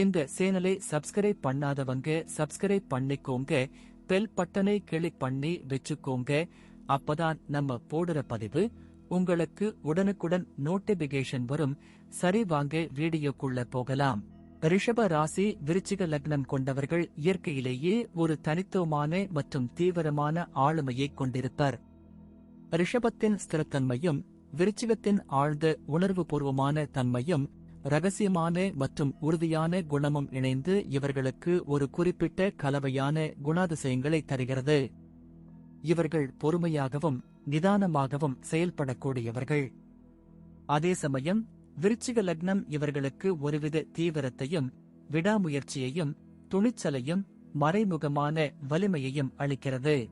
இந்த சேனலை சப்ஸ்கிரைப் பண்ணாதவங்க சப்ஸ்கிரைப் பண்ணிக்கோங்க. பெல் பட்டனை கிளிக் பண்ணி வச்சுக்கோங்க. அப்பதான் நம்ம போடுற பதிவு உங்களுக்கு உடனுக்குடன் நோட்டிபிகேஷன் வரும். சரி வாங்க வீடியோக்குள்ள போகலாம். ரிஷப ராசி விருச்சிக லக்னம் கொண்டவர்கள் இயற்கையிலேயே ஒரு தனித்துவமான மற்றும் தீவிரமான ஆளுமையை கொண்டிருப்பர். ரிஷபத்தின் ஸ்திரத்தன்மையும் விருச்சிகத்தின் ஆழ்ந்த உணர்வுபூர்வமான தன்மையும் ரகசியமான மற்றும் உறுதியான குணமும் இணைந்து இவர்களுக்கு ஒரு குறிப்பிட்ட கலவையான குணாதிசயங்களை தருகிறது. இவர்கள் பொறுமையாகவும் நிதானமாகவும் செயல்படக்கூடியவர்கள். அதே சமயம் விருச்சிக லக்னம் இவர்களுக்கு ஒருவித தீவிரத்தையும் விடாமுயற்சியையும் துணிச்சலையும் மறைமுகமான வலிமையையும் அளிக்கிறது.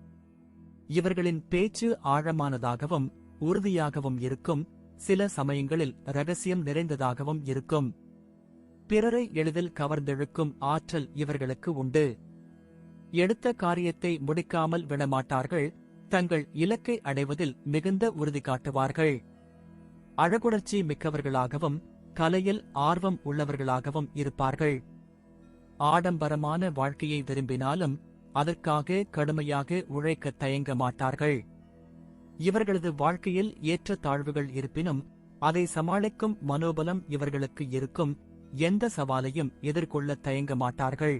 இவர்களின் பேச்சு ஆழமானதாகவும் உறுதியாகவும் இருக்கும் சில சமயங்களில் ரகசியம் நிறைந்ததாகவும் இருக்கும். பிறரை எளிதில் கவர்ந்தெழுக்கும் ஆற்றல் இவர்களுக்கு உண்டு. எடுத்த காரியத்தை முடிக்காமல் விடமாட்டார்கள் தங்கள் இலக்கை அடைவதில் மிகுந்த உறுதி காட்டுவார்கள். அழகுணர்ச்சி மிக்கவர்களாகவும் கலையில் ஆர்வம் உள்ளவர்களாகவும் இருப்பார்கள். ஆடம்பரமான வாழ்க்கையை விரும்பினாலும் அதற்காக கடுமையாக உழைக்க தயங்க மாட்டார்கள். இவர்களது வாழ்க்கையில் ஏற்ற தாழ்வுகள் இருப்பினும் அதை சமாளிக்கும் மனோபலம் இவர்களுக்கு இருக்கும் எந்த சவாலையும் எதிர்கொள்ள தயங்க மாட்டார்கள்.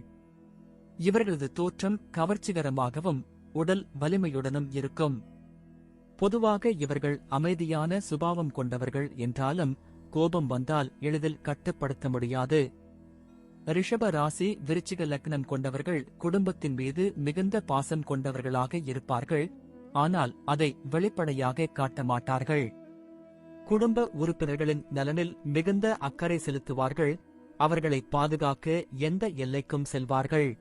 இவர்களது தோற்றம் கவர்ச்சிகரமாகவும் உடல் வலிமையுடனும் இருக்கும். பொதுவாக இவர்கள் அமைதியான சுபாவம் கொண்டவர்கள் என்றாலும் கோபம் வந்தால் எளிதில் கட்டுப்படுத்த முடியாது. ரிஷப ராசி விருச்சிக லக்னம் கொண்டவர்கள் குடும்பத்தின் மீது மிகுந்த பாசம் கொண்டவர்களாக இருப்பார்கள். ஆனால் அதை வெளிப்படையாக காட்ட மாட்டார்கள் குடும்ப உறுப்பினர்களின் நலனில் மிகுந்த அக்கறை செலுத்துவார்கள். அவர்களை பாதுகாக்க எந்த எல்லைக்கும் செல்வார்கள்.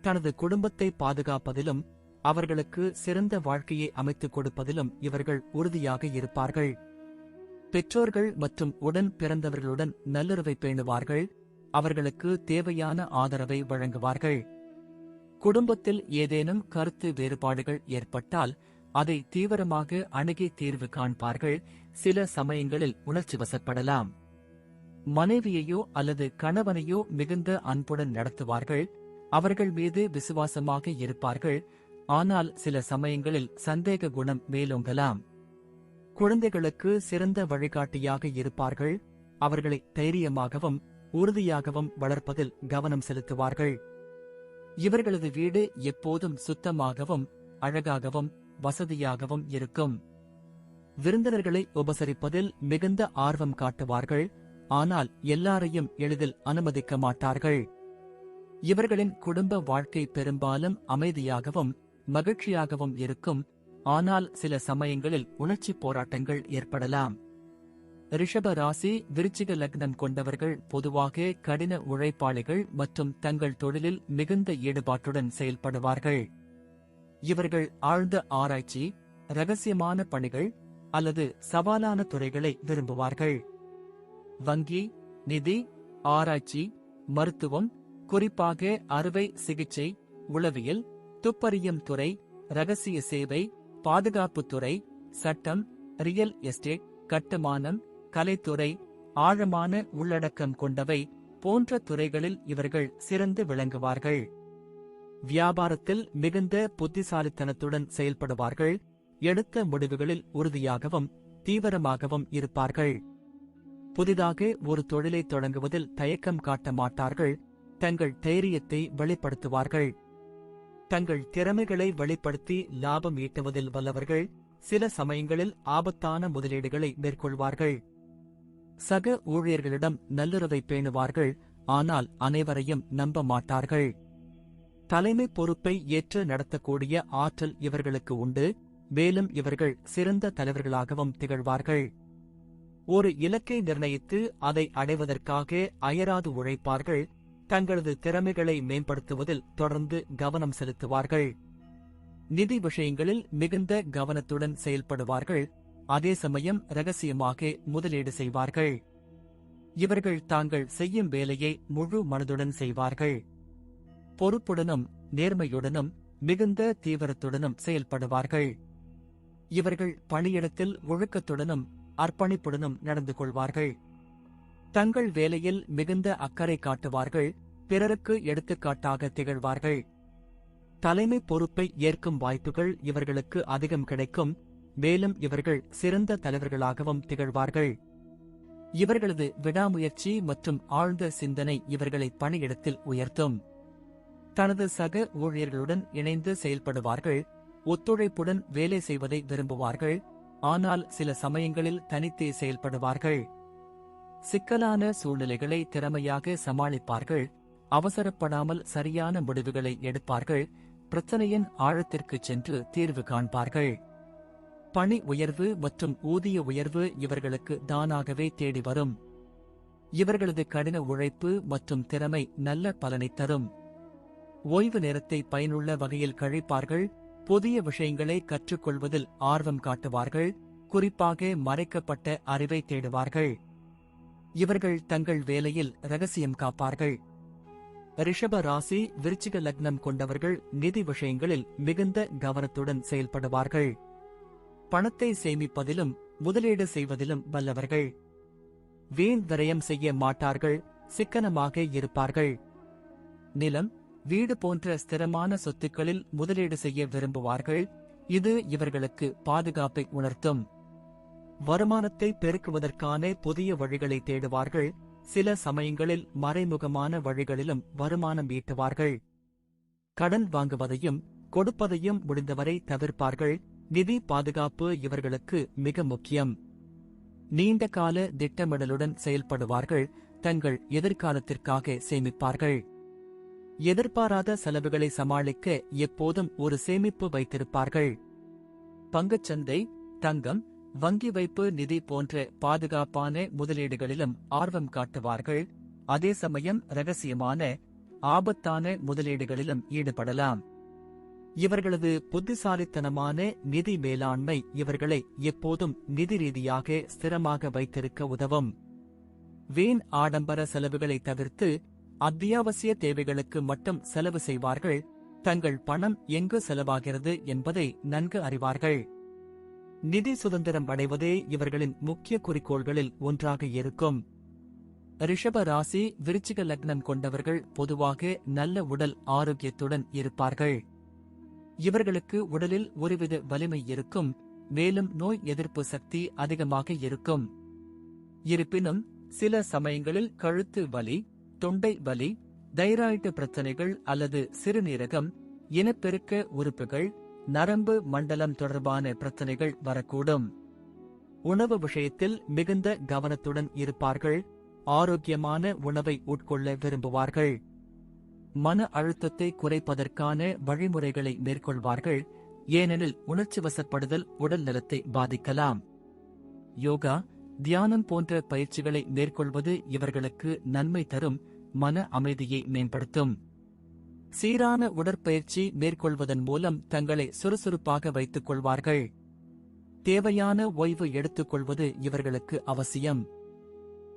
தனது குடும்பத்தை பாதுகாப்பதிலும் அவர்களுக்கு சிறந்த வாழ்க்கையை அமைத்துக் கொடுப்பதிலும் இவர்கள் உறுதியாக இருப்பார்கள். பெற்றோர்கள் மற்றும் உடன் பிறந்தவர்களுடன் நல்லுறவை பேணுவார்கள். அவர்களுக்கு தேவையான ஆதரவை வழங்குவார்கள். குடும்பத்தில் ஏதேனும் கருத்து வேறுபாடுகள் ஏற்பட்டால் அதை தீவிரமாக அணுகி தீர்வு காண்பார்கள். சில சமயங்களில் உணர்ச்சி வசப்படலாம். மனைவியையோ அல்லது கணவனையோ மிகுந்த அன்புடன் நடத்துவார்கள். அவர்கள் மீது விசுவாசமாக இருப்பார்கள். ஆனால் சில சமயங்களில் சந்தேக குணம் மேலோங்கலாம். குழந்தைகளுக்கு சிறந்த வழிகாட்டியாக இருப்பார்கள். அவர்களை தைரியமாகவும் உறுதியாகவும் வளர்ப்பதில் கவனம் செலுத்துவார்கள். இவர்களது வீடு எப்போதும் சுத்தமாகவும் அழகாகவும் வசதியாகவும் இருக்கும். விருந்தினர்களை உபசரிப்பதில் மிகுந்த ஆர்வம் காட்டுவார்கள் ஆனால் எல்லாரையும் எளிதில் அனுமதிக்க மாட்டார்கள். இவர்களின் குடும்ப வாழ்க்கை பெரும்பாலும் அமைதியாகவும் மகிழ்ச்சியாகவும் இருக்கும் ஆனால் சில சமயங்களில் உணர்ச்சி போராட்டங்கள் ஏற்படலாம். ரிஷப ராசி விருச்சிக லக்னம் கொண்டவர்கள் பொதுவாக கடின உழைப்பாளிகள் மற்றும் தங்கள் தொழிலில் மிகுந்த ஈடுபாட்டுடன் செயல்படுவார்கள். இவர்கள் ஆழ்ந்த ஆராய்ச்சி ரகசியமான பணிகள் அல்லது சவாலான துறைகளை விரும்புவார்கள். வங்கி நிதி ஆராய்ச்சி மருத்துவம் குறிப்பாக அறுவை சிகிச்சை உளவியல் துப்பறியும் துறை ரகசிய சேவை பாதுகாப்புத்துறை சட்டம் ரியல் எஸ்டேட் கட்டுமானம் கலைத்துறை ஆழமான உள்ளடக்கம் கொண்டவை போன்ற துறைகளில் இவர்கள் சிறந்து விளங்குவார்கள். வியாபாரத்தில் மிகுந்த புத்திசாலித்தனத்துடன் செயல்படுவார்கள். எடுத்த முடிவுகளில் உறுதியாகவும் தீவிரமாகவும் இருப்பார்கள். புதிதாக ஒரு தொழிலை தொடங்குவதில் தயக்கம் காட்ட மாட்டார்கள். தங்கள் தைரியத்தை வெளிப்படுத்துவார்கள். தங்கள் திறமைகளை வெளிப்படுத்தி லாபம் ஈட்டுவதில் வல்லவர்கள் சில சமயங்களில் ஆபத்தான முதலீடுகளை மேற்கொள்வார்கள். சக ஊழியர்களிடம் நல்லுறவை பேணுவார்கள் ஆனால் அனைவரையும் நம்ப மாட்டார்கள். தலைமை பொறுப்பை ஏற்று நடத்தக்கூடிய ஆற்றல் இவர்களுக்கு உண்டு மேலும் இவர்கள் சிறந்த தலைவர்களாகவும் திகழ்வார்கள். ஒரு இலக்கை நிர்ணயித்து அதை அடைவதற்காக அயராது உழைப்பார்கள் தங்களது திறமைகளை மேம்படுத்துவதில் தொடர்ந்து கவனம் செலுத்துவார்கள். நிதி விஷயங்களில் மிகுந்த கவனத்துடன் செயல்படுவார்கள் அதே சமயம் ரகசியமாக முதலீடு செய்வார்கள். இவர்கள் தாங்கள் செய்யும் வேலையை முழு மனதுடன் செய்வார்கள். பொறுப்புடனும் நேர்மையுடனும் மிகுந்த தீவிரத்துடனும் செயல்படுவார்கள். இவர்கள் பணியிடத்தில் ஒழுக்கத்துடனும் அர்ப்பணிப்புடனும் நடந்து கொள்வார்கள். தங்கள் வேலையில் மிகுந்த அக்கறை காட்டுவார்கள் பிறருக்கு எடுத்துக்காட்டாக திகழ்வார்கள். தலைமை பொறுப்பை ஏற்கும் வாய்ப்புகள் இவர்களுக்கு அதிகம் கிடைக்கும் மேலும் இவர்கள் சிறந்த தலைவர்களாகவும் திகழ்வார்கள். இவர்களது விடாமுயற்சி மற்றும் ஆழ்ந்த சிந்தனை இவர்களை பணியிடத்தில் உயர்த்தும். தனது சக ஊழியர்களுடன் இணைந்து செயல்படுவார்கள். ஒத்துழைப்புடன் வேலை செய்வதை விரும்புவார்கள். ஆனால் சில சமயங்களில் தனித்தே செயல்படுவார்கள். சிக்கலான சூழ்நிலைகளை திறமையாக சமாளிப்பார்கள். அவசரப்படாமல் சரியான முடிவுகளை எடுப்பார்கள். பிரச்சனையின் ஆழத்திற்கு சென்று தீர்வு காண்பார்கள். பணி உயர்வு மற்றும் ஊதிய உயர்வு இவர்களுக்கு தானாகவே தேடி வரும். இவர்களது கடின உழைப்பு மற்றும் திறமை நல்ல பலனை தரும். ஓய்வு நேரத்தை பயனுள்ள வகையில் கழிப்பார்கள் புதிய விஷயங்களை கற்றுக்கொள்வதில் ஆர்வம் காட்டுவார்கள் குறிப்பாக மறைக்கப்பட்ட அறிவை தேடுவார்கள். இவர்கள் தங்கள் வேலையில் ரகசியம் காப்பார்கள். ரிஷப ராசி விருச்சிக லக்னம் கொண்டவர்கள் நிதி விஷயங்களில் மிகுந்த கவனத்துடன் செயல்படுவார்கள். பணத்தை சேமிப்பதிலும் முதலீடு செய்வதிலும் வல்லவர்கள். வீண் விரயம் செய்ய மாட்டார்கள் சிக்கனமாக இருப்பார்கள். நிலம் வீடு போன்ற ஸ்திரமான சொத்துக்களில் முதலீடு செய்ய விரும்புவார்கள் இது இவர்களுக்கு பாதுகாப்பை உணர்த்தும். வருமானத்தை பெருக்குவதற்கான புதிய வழிகளை தேடுவார்கள் சில சமயங்களில் மறைமுகமான வழிகளிலும் வருமானம் ஈட்டுவார்கள். கடன் வாங்குவதையும் கொடுப்பதையும் முடிந்தவரை தவிர்ப்பார்கள் நிதி பாதுகாப்பு இவர்களுக்கு மிக முக்கியம். நீண்ட கால திட்டமிடலுடன் செயல்படுவார்கள் தங்கள் எதிர்காலத்திற்காக சேமிப்பார்கள். எதிர்பாராத செலவுகளை சமாளிக்க எப்போதும் ஒரு சேமிப்பு வைத்திருப்பார்கள். பங்குச்சந்தை தங்கம் வங்கி வைப்பு நிதி போன்ற பாதுகாப்பான முதலீடுகளிலும் ஆர்வம் காட்டுவார்கள். அதே சமயம் ரகசியமான ஆபத்தான முதலீடுகளிலும் ஈடுபடலாம். இவர்களது புத்திசாலித்தனமான நிதி மேலாண்மை இவர்களை எப்போதும் நிதி ரீதியாக ஸ்திரமாக வைத்திருக்க உதவும். வீண் ஆடம்பர செலவுகளை தவிர்த்து அத்தியாவசிய தேவைகளுக்கு மட்டும் செலவு செய்வார்கள். தங்கள் பணம் எங்கு செலவாகிறது என்பதை நன்கு அறிவார்கள். நிதி சுதந்திரம் அடைவதே இவர்களின் முக்கிய குறிக்கோள்களில் ஒன்றாக இருக்கும். ரிஷப ராசி விருச்சிக லக்னம் கொண்டவர்கள் பொதுவாக நல்ல உடல் ஆரோக்கியத்துடன் இருப்பார்கள். இவர்களுக்கு உடலில் ஒருவித வலிமை இருக்கும் மேலும் நோய் எதிர்ப்பு சக்தி அதிகமாக இருக்கும். இருப்பினும் சில சமயங்களில் கழுத்து வலி தொண்டை வலி தைராய்டு பிரச்சனைகள் அல்லது சிறுநீரகம் இனப்பெருக்க உறுப்புகள் நரம்பு மண்டலம் தொடர்பான பிரச்சனைகள் வரக்கூடும். உணவு விஷயத்தில் மிகுந்த கவனத்துடன் இருப்பார்கள் ஆரோக்கியமான உணவை உட்கொள்ள விரும்புவார்கள். மன அழுத்தத்தை குறைப்பதற்கான வழிமுறைகளை மேற்கொள்வார்கள் ஏனெனில் உணர்ச்சி வசப்படுதல் உடல் நலத்தை பாதிக்கலாம். யோகா தியானம் போன்ற பயிற்சிகளை மேற்கொள்வது இவர்களுக்கு நன்மை தரும் மன அமைதியை மேம்படுத்தும். சீரான உடற்பயிற்சி மேற்கொள்வதன் மூலம் தங்களை சுறுசுறுப்பாக வைத்துக் கொள்வார்கள். தேவையான ஓய்வு எடுத்துக்கொள்வது இவர்களுக்கு அவசியம்.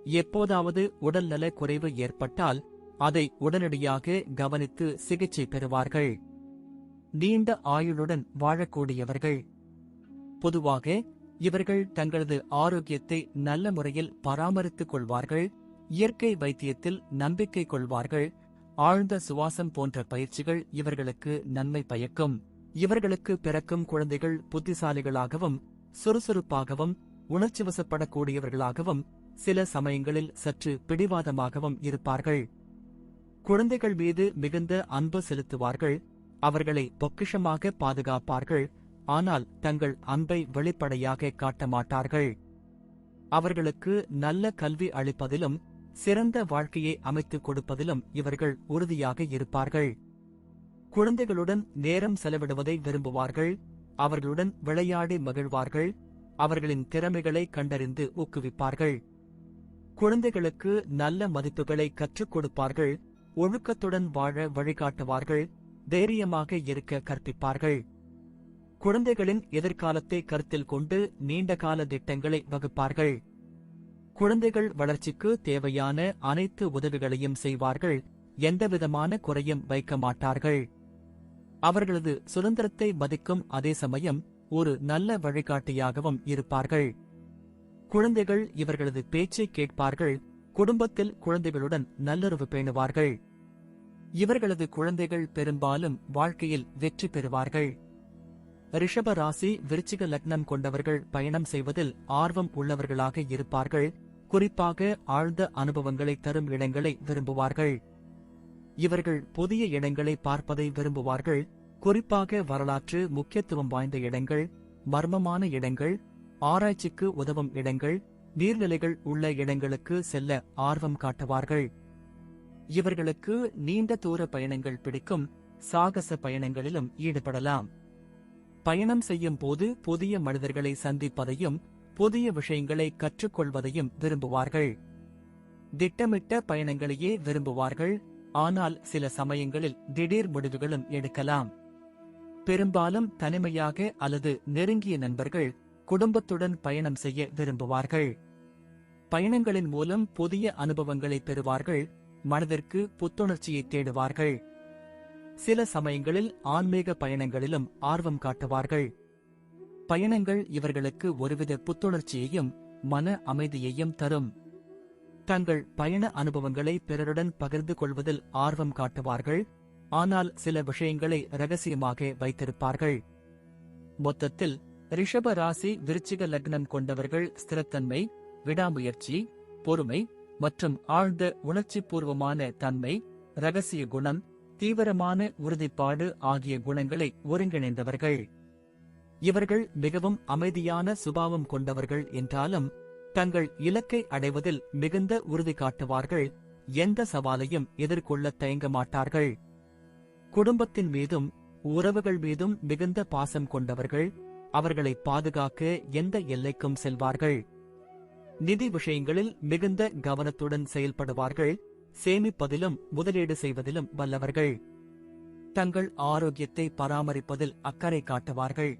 எப்போதாவது உடல்நல குறைவு ஏற்பட்டால் அதை உடனடியாக கவனித்து சிகிச்சை பெறுவார்கள். நீண்ட ஆயுளுடன் வாழக்கூடியவர்கள். பொதுவாக இவர்கள் தங்களது ஆரோக்கியத்தை நல்ல முறையில் பராமரித்துக் கொள்வார்கள். இயற்கை வைத்தியத்தில் நம்பிக்கை கொள்வார்கள். ஆழ்ந்த சுவாசம் போன்ற பயிற்சிகள் இவர்களுக்கு நன்மை பயக்கும். இவர்களுக்கு பிறக்கும் குழந்தைகள் புத்திசாலிகளாகவும் சுறுசுறுப்பாகவும் உணர்ச்சிவசப்படக்கூடியவர்களாகவும் சில சமயங்களில் சற்று பிடிவாதமாகவும் இருப்பார்கள். குழந்தைகள் மீது மிகுந்த அன்பு செலுத்துவார்கள் அவர்களை பொக்கிஷமாக பாதுகாப்பார்கள் ஆனால் தங்கள் அன்பை வெளிப்படையாக காட்ட மாட்டார்கள் அவர்களுக்கு நல்ல கல்வி அளிப்பதிலும் சிறந்த வாழ்க்கையை அமைத்துக் கொடுப்பதிலும் இவர்கள் உறுதியாக இருப்பார்கள். குழந்தைகளுடன் நேரம் செலவிடுவதை விரும்புவார்கள் அவர்களுடன் விளையாடி மகிழ்வார்கள் அவர்களின் திறமைகளை கண்டறிந்து ஊக்குவிப்பார்கள். குழந்தைகளுக்கு நல்ல மதிப்புகளை கற்றுக் கொடுப்பார்கள் ஒழுக்கத்துடன் வாழ வழிகாட்டுவார்கள் தைரியமாக இருக்க கற்பிப்பார்கள். குழந்தைகளின் எதிர்காலத்தை கருத்தில் கொண்டு நீண்டகால திட்டங்களை வகுப்பார்கள். குழந்தைகள் வளர்ச்சிக்கு தேவையான அனைத்து உதவிகளையும் செய்வார்கள் எந்தவிதமான குறையும் வைக்க மாட்டார்கள். அவர்களது சுதந்திரத்தை மதிக்கும் அதே சமயம் ஒரு நல்ல வழிகாட்டியாகவும் இருப்பார்கள். குழந்தைகள் இவர்களது பேச்சை கேட்பார்கள் குடும்பத்தில் குழந்தைகளுடன் நல்லுறவு பேணுவார்கள். இவர்களது குழந்தைகள் பெரும்பாலும் வாழ்க்கையில் வெற்றி பெறுவார்கள். ரிஷப ராசி விருச்சிக லக்னம் கொண்டவர்கள் பயணம் செய்வதில் ஆர்வம் உள்ளவர்களாக இருப்பார்கள். குறிப்பாக ஆழ்ந்த அனுபவங்களை தரும் இடங்களை விரும்புவார்கள். இவர்கள் புதிய இடங்களை பார்ப்பதை விரும்புவார்கள். குறிப்பாக வரலாற்று முக்கியத்துவம் வாய்ந்த இடங்கள் மர்மமான இடங்கள் ஆராய்ச்சிக்கு உதவும் இடங்கள் நீர்நிலைகள் உள்ள இடங்களுக்கு செல்ல ஆர்வம் காட்டுவார்கள். இவர்களுக்கு நீண்ட தூர பயணங்கள் பிடிக்கும். சாகச பயணங்களிலும் ஈடுபடலாம். பயணம் செய்யும் போது புதிய மனிதர்களை சந்திப்பதையும் புதிய விஷயங்களை கற்றுக்கொள்வதையும் விரும்புவார்கள். திட்டமிட்ட பயணங்களையே விரும்புவார்கள். ஆனால் சில சமயங்களில் திடீர் முடிவுகளும் எடுக்கலாம். பெரும்பாலும் தனிமையாக அல்லது நெருங்கிய நண்பர்கள் குடும்பத்துடன் பயணம் செய்ய விரும்புவார்கள். பயணங்களின் மூலம் புதிய அனுபவங்களை பெறுவார்கள் மனதிற்கு புத்துணர்ச்சியை தேடுவார்கள். சில சமயங்களில் ஆன்மீக பயணங்களிலும் ஆர்வம் காட்டுவார்கள். பயணங்கள் இவர்களுக்கு ஒருவித புத்துணர்ச்சியையும் மன அமைதியையும் தரும். தங்கள் பயண அனுபவங்களை பிறருடன் பகிர்ந்து கொள்வதில் ஆர்வம் காட்டுவார்கள் ஆனால் சில விஷயங்களை ரகசியமாக வைத்திருப்பார்கள். மொத்தத்தில் ரிஷப ராசி விருச்சிக லக்னம் கொண்டவர்கள் ஸ்திரத்தன்மை விடாமுயற்சி பொறுமை மற்றும் ஆழ்ந்த உணர்ச்சிபூர்வமான தன்மை ரகசிய குணம் தீவிரமான உறுதிப்பாடு ஆகிய குணங்களை ஒருங்கிணைந்தவர்கள். இவர்கள் மிகவும் அமைதியான சுபாவம் கொண்டவர்கள் என்றாலும் தங்கள் இலக்கை அடைவதில் மிகுந்த உறுதி காட்டுவார்கள் எந்த சவாலையும் எதிர்கொள்ள தயங்க மாட்டார்கள். குடும்பத்தின் மீதும் உறவுகள் மீதும் மிகுந்த பாசம் கொண்டவர்கள் அவர்களை பாதுகாக்க எந்த எல்லைக்கும் செல்வார்கள். நிதி விஷயங்களில் மிகுந்த கவனத்துடன் செயல்படுவார்கள். சேமிப்பதிலும் முதலீடு செய்வதிலும் வல்லவர்கள். தங்கள் ஆரோக்கியத்தை பராமரிப்பதில் அக்கறை காட்டுவார்கள்.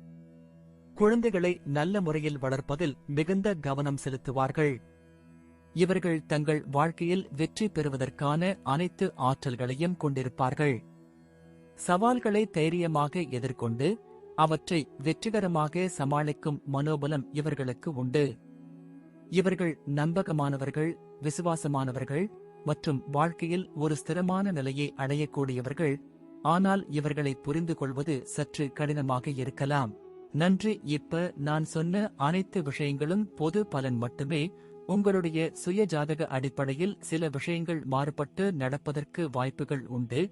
குழந்தைகளை நல்ல முறையில் வளர்ப்பதில் மிகுந்த கவனம் செலுத்துவார்கள். இவர்கள் தங்கள் வாழ்க்கையில் வெற்றி பெறுவதற்கான அனைத்து ஆற்றல்களையும் கொண்டிருப்பார்கள். சவால்களை தைரியமாக எதிர்கொண்டு அவற்றை வெற்றிகரமாக சமாளிக்கும் மனோபலம் இவர்களுக்கு உண்டு. இவர்கள் நம்பகமானவர்கள் விசுவாசமானவர்கள் மற்றும் வாழ்க்கையில் ஒரு ஸ்திரமான நிலையை அடையக்கூடியவர்கள் ஆனால் இவர்களை புரிந்து கொள்வது சற்று கடினமாக இருக்கலாம். நன்றி இப்ப நான் சொன்ன அனைத்து விஷயங்களும் பொது பலன் மட்டுமே. உங்களுடைய சுய ஜாதக அடிப்படையில் சில விஷயங்கள் மாறுபட்டு நடப்பதற்கு வாய்ப்புகள் உண்டு.